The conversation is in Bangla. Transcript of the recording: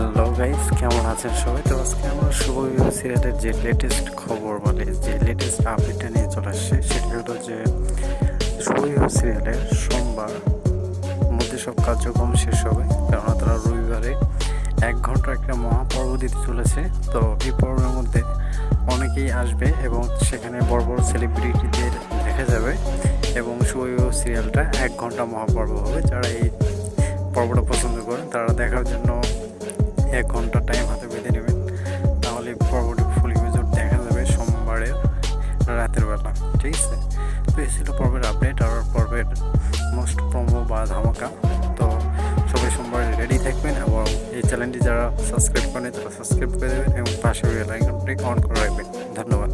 হ্যালো গাইস, কেমন আছেন সবাই? তো আজকে আমরা শুভ সিরিয়ালের যে লেটেস্ট খবর বলে যে লেটেস্ট আপডেটটা নিয়ে চলে আসছে, সেটি হলো যে শুভ সিরিয়ালের সোমবার মধ্যে সব কার্যক্রম শেষ হবে। কেননা তারা রবিবারে এক ঘণ্টা একটা মহাপর্ব দিতে চলেছে। তো এই পর্বের মধ্যে অনেকেই আসবে এবং সেখানে বড় বড় সেলিব্রিটিদের দেখা যাবে এবং শুভ সিরিয়ালটা এক ঘণ্টা মহাপর্ব হবে। যারা এই পর্বটা পছন্দ করেন তারা দেখার জন্য রাতের বেলা ঠিক আছে? তো এই ছিল পর্বের আপডেট আর পর্বের মোস্ট প্রমো বা ধামাকা। তো সবাই সোমবার রেডি থাকবেন, এবং এই চ্যানেলটি যারা সাবস্ক্রাইব করেন, তারা সাবস্ক্রাইব করে দেবেন, এবং পাশে বেল আইকনটি অন করে রাখবেন। ধন্যবাদ।